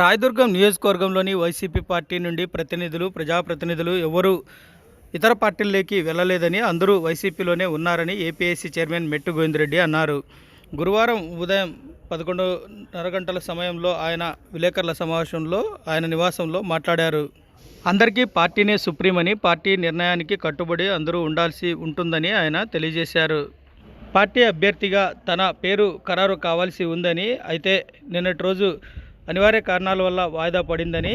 రాయదుర్గం నియోజకవర్గంలోని YCP party నుండి ప్రతినిధులు ప్రజాప్రతినిధులు ఎవరు ఇతర పార్టీల్లోకి వెళ్ళలేదని అందరూ వైసీపీలోనే ఉన్నారని ఏపీఎస్సీ చైర్మన్ మెట్టు గోవిందరెడ్డి అన్నారు. గురువారం ఉదయం పదకొండున్నర గంటల సమయంలో ఆయన విలేకరుల సమావేశంలో ఆయన నివాసంలో మాట్లాడారు. అందరికీ పార్టీనే సుప్రీమని పార్టీ నిర్ణయానికి కట్టుబడి అందరూ ఉండాల్సి ఉంటుందని ఆయన తెలియజేశారు. పార్టీ అభ్యర్థిగా తన పేరు ఖరారు కావాల్సి ఉందని అయితే నిన్నటి రోజు అనివార్య కారణాల వల్ల వాయిదా పడిందని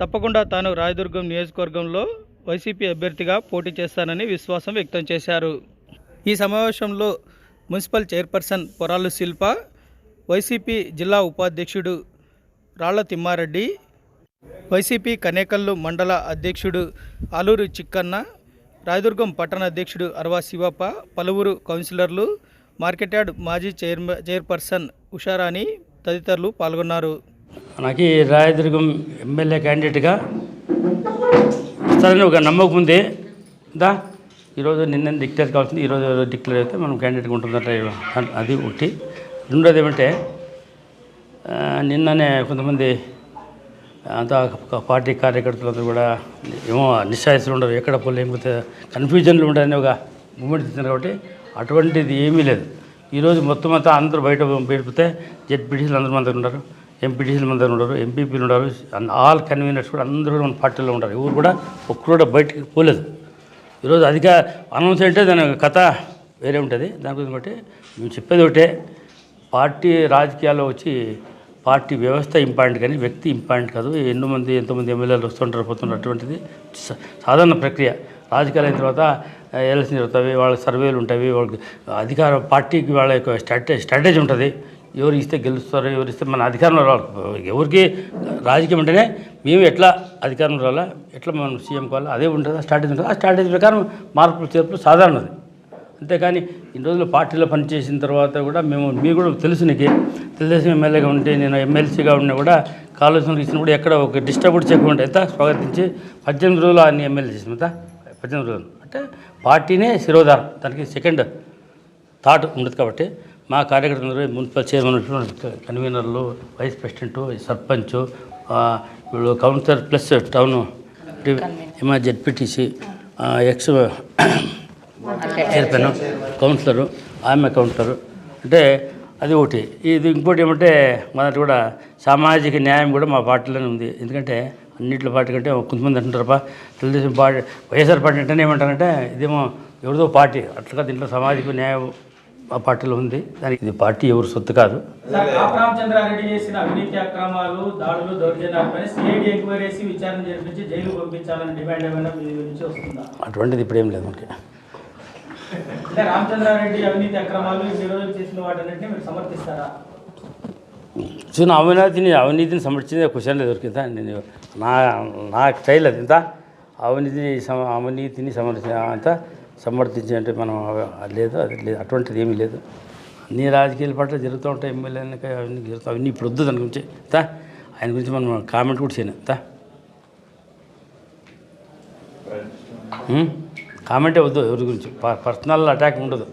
తప్పకుండా తాను రాయదుర్గం నియోజకవర్గంలో వైసీపీ అభ్యర్థిగా పోటీ చేస్తానని విశ్వాసం వ్యక్తం చేశారు. ఈ సమావేశంలో municipal chairperson Poralu Shilpa YCP జిల్లా ఉపాధ్యక్షుడు రాళ్ళ తిమ్మారెడ్డి వైసీపీ కనేకల్లు మండల అధ్యక్షుడు ఆలూరు చిక్కన్న రాయదుర్గం పట్టణ అధ్యక్షుడు అరవా శివప్ప పలువురు కౌన్సిలర్లు మార్కెట్ యార్డ్ మాజీ చైర్ చైర్పర్సన్ ఉషారాణి తదితరులు పాల్గొన్నారు. నాకు ఈ రాయదుర్గం ఎమ్మెల్యే క్యాండిడేట్గా సరైన ఒక నమ్మకం ఉంది. దా ఈరోజు నిన్న డిక్లేర్ కావాల్సింది ఈరోజు డిక్లేర్ అయితే మనం క్యాండిడేట్గా ఉంటుందంట అది ఒకటి. రెండోది ఏమంటే నిన్ననే కొంతమంది అంతా ఒక పార్టీ కార్యకర్తలందరూ కూడా ఏమో నిశ్చాయిస్తులు ఉండరు ఎక్కడ పోలేకపోతే కన్ఫ్యూజన్లు ఉండని ఒక మూమెంట్ ఇస్తున్నారు కాబట్టి అటువంటిది ఏమీ లేదు. ఈరోజు మొత్తం అంతా అందరూ బయట పెడితే జెడ్పీటీసీలు అందరూ మన దగ్గర ఉన్నారు ఎంపీటీసీలు మన దగ్గర ఉన్నారు ఎంపీపీలు ఉన్నారు ఆల్ కన్వీనర్స్ కూడా అందరూ కూడా మన పార్టీలో ఉంటారు ఎవరు కూడా ఒక్కరు కూడా బయటికి పోలేదు. ఈరోజు అధిక అనౌన్స్ అంటే దాని కథ వేరే ఉంటుంది. దాని గురించి బట్టి మేము చెప్పేది ఒకటే పార్టీ రాజకీయాల్లో వచ్చి పార్టీ వ్యవస్థ ఇంపార్టెంట్ కానీ వ్యక్తి ఇంపార్టెంట్ కాదు. ఎన్నో మంది ఎంతోమంది ఎమ్మెల్యేలు వస్తుంటారు పోతుంటారు అటువంటిది సాధారణ ప్రక్రియ. రాజకీయాలు అయిన తర్వాత ఎలక్షన్ జరుగుతాయి వాళ్ళ సర్వేలు ఉంటాయి వాళ్ళకి అధికార పార్టీకి వాళ్ళ యొక్క స్ట్రాటే స్ట్రాటజీ ఉంటుంది. ఎవరు ఇస్తే గెలుస్తారు ఎవరు ఇస్తే మన అధికారంలో రావాలి. ఎవరికి రాజకీయం అంటేనే మేము ఎట్లా అధికారంలో రావాలా ఎట్లా మనం సీఎం కావాలా అదే ఉంటుంది ఆ స్ట్రాటజీ ఉంటుంది? ఆ స్ట్రాటజీ ప్రకారం మార్పులు చేర్పులు సాధారణది. అంతేకాని ఇన్ని రోజులు పార్టీలో పనిచేసిన తర్వాత కూడా మేము మీ కూడా తెలుసు నీకు. తెలుగుదేశం ఎమ్మెల్యేగా ఉంటే నేను ఎమ్మెల్సీగా ఉన్నా కూడా కాలుష్యం ఇచ్చిన కూడా ఎక్కడ ఒక డిస్టర్బ్ చేయకుండా అయితే స్వాగతించి పద్దెనిమిది రోజులు అన్ని ఎమ్మెల్యే చేసిన పద్దెనిమిది రోజులు. అంటే పార్టీనే శిరోధారం. దానికి సెకండ్ థాట్ ఉండదు కాబట్టి మా కార్యకర్తలు మున్సిపల్ చైర్మన్ కన్వీనర్లు వైస్ ప్రెసిడెంట్ సర్పంచ్ వీళ్ళు కౌన్సిలర్ ప్లస్ టౌన్ ఏమో జెడ్పీటీసీ ఎక్స్ చైర్మన్ కౌన్సిలరు ఆమె కౌన్సిలరు. అంటే అది ఒకటి. ఇది ఇంకోటి ఏమంటే మొదటి కూడా సామాజిక న్యాయం కూడా మా పార్టీలోనే ఉంది. ఎందుకంటే అన్నింటిలో పార్టీ కంటే కొంతమంది అంటుంటారప్ప తెలుగుదేశం పార్టీ వైఎస్ఆర్ పార్టీ అంటేనే ఏమంటారంటే ఇదేమో ఎవరిదో పార్టీ అట్లా దీంట్లో సామాజిక న్యాయం మా పార్టీలో ఉంది. దానికి ఇది పార్టీ ఎవరు సొత్తు కాదు. రామచంద్రారెడ్డి చేసిన అవినీతి అక్రమాలు దాడులు దౌర్జన్యాలపై సిఐడి ఎంక్వైరీ చేసి విచారణ జరిపించి జైలు పంపించాలని డిమాండ్ ఏమైనా మీ నుంచి వస్తుందా? అటువంటిది ఇప్పుడేం లేదు మనకి. అంటే రామచంద్రారెడ్డి అవినీతి అక్రమాలు ఇన్ని రోజులు చేసిన వాటన్నిటిని మీరు సమర్థిస్తారా? చూసిన అవినీతిని అవినీతిని సమర్చిందే క్వశ్చన్ దొరికిందా నేను నా నా స్టైల్ అది ఇంత. అవినీతిని సమ అవినీతిని సమర్థి అంత సమర్థించి అంటే మనం లేదు అది లేదు అటువంటిది ఏమీ లేదు. అన్ని రాజకీయాల పట్ల జరుగుతూ ఉంటాయి ఎమ్మెల్యే అవన్నీ జరుగుతాయి అవన్నీ ఇప్పుడు వద్దు దాని గురించి తా ఆయన గురించి మనం కామెంట్ కూడా చేయను తా కామెంటే వద్దు ఎవరి గురించి. పర్సనల్ అటాక్ ఉండదు.